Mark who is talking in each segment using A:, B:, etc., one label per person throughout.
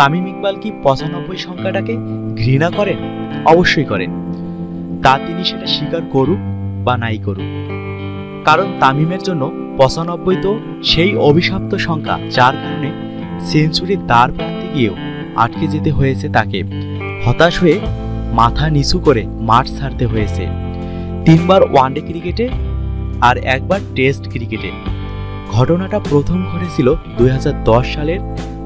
A: তামিম ইকবাল কি পঁচানব্বই সংখ্যাটাকে ঘৃণা করেন? অবশ্যই করেন। তা তিনি সেটা স্বীকার করুক বা নাই করুক। কারণ তামিমের জন্য পঁচানব্বই তো সেই অভিশপ্ত সংখ্যা, যার কারণে সেঞ্চুরির দ্বার প্রান্তে গিয়েও আটকে যেতে হয়েছে তাকে। হতাশ হয়ে মাথা নিচু করে মাঠ ছাড়তে হয়েছে। তিনবার ওয়ানডে ক্রিকেটে আর একবার টেস্ট ক্রিকেটে। ঘটনাটা প্রথম ঘটেছিল দুই হাজার দশ সালের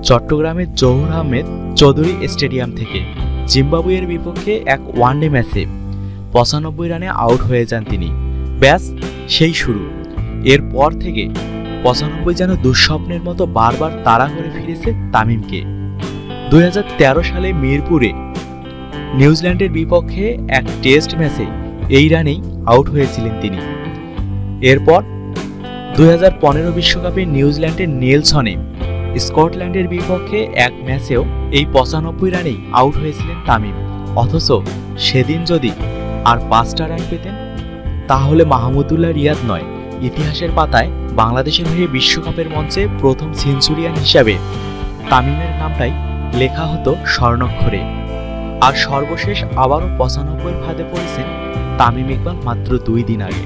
A: চট্টগ্রামের জহুর আহমেদ চৌধুরী স্টেডিয়াম থেকে। জিম্বাবুয়ের বিপক্ষে এক ওয়ানডে ম্যাচে পঁচানব্বই রানে আউট হয়ে যান তিনি। ব্যাস, সেই শুরু। এরপর থেকে পঁচানব্বই যেন দুঃস্বপ্নের মতো বারবার তাড়া করে ফিরেছে তামিমকে। দু হাজার তেরো সালে মিরপুরে নিউজিল্যান্ডের বিপক্ষে এক টেস্ট ম্যাচে এই রানেই আউট হয়েছিলেন তিনি। এরপর দুই বিশ্বকাপে নিউজিল্যান্ডের নেলসনে স্কটল্যান্ডের বিপক্ষে এক ম্যাচেও এই পঁচানব্বই রানেই আউট হয়েছিলেন তামিম। অথচ সেদিন যদি আর পাঁচটা রান পেতেন, তাহলে মাহমুদুল্লাহ রিয়াদ নয়, ইতিহাসের পাতায় বাংলাদেশের হয়ে বিশ্বকাপের মঞ্চে প্রথম সেঞ্চুরিয়ান হিসাবে তামিমের নামটাই লেখা হতো স্বর্ণক্ষরে। আর সর্বশেষ আবারও পঁচানব্বই ফাঁদে পড়েছেন তামিম ইকবাল মাত্র দুই দিন আগে।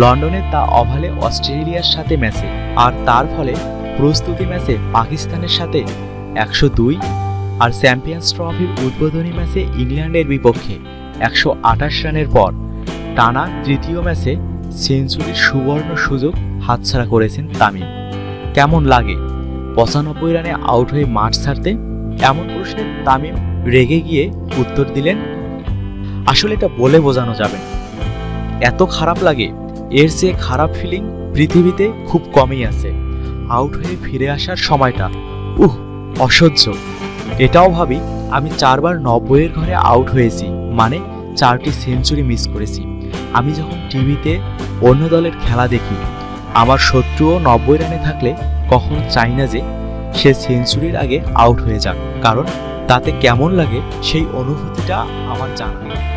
A: লন্ডনে তা অভালে অস্ট্রেলিয়ার সাথে ম্যাচে, আর তার ফলে প্রস্তুতি ম্যাচে পাকিস্তানের সাথে একশো দুই আর চ্যাম্পিয়ন্স ট্রফির উদ্বোধনী ম্যাচে ইংল্যান্ডের বিপক্ষে একশো আঠাশ রানের পর টানা তৃতীয় ম্যাচে সেঞ্চুরির সুবর্ণ সুযোগ হাতছাড়া করেছেন তামিম। কেমন লাগে? পঁচানব্বই রানে আউট হয়ে মাঠ ছাড়তে এমন প্রশ্নে তামিম রেগে গিয়ে উত্তর দিলেন, আসলে এটা বলে বোঝানো যাবে এত খারাপ লাগে। এর চেয়ে খারাপ ফিলিং পৃথিবীতে খুব কমই আছে। আউট হয়ে ফিরে আসার সময়টা। উহ, অসহ্য। এটাও ভাবি, আমি চারবার নব্বইয়ের ঘরে আউট হয়েছি মানে চারটি সেঞ্চুরি মিস করেছি। আমি যখন টিভিতে অন্য দলের খেলা দেখি, আমার শত্রুও নব্বই রানে থাকলে কখনো চাই না যে সে সেঞ্চুরির আগে আউট হয়ে যাক, কারণ তাতে কেমন লাগে সেই অনুভূতিটা আমার জানা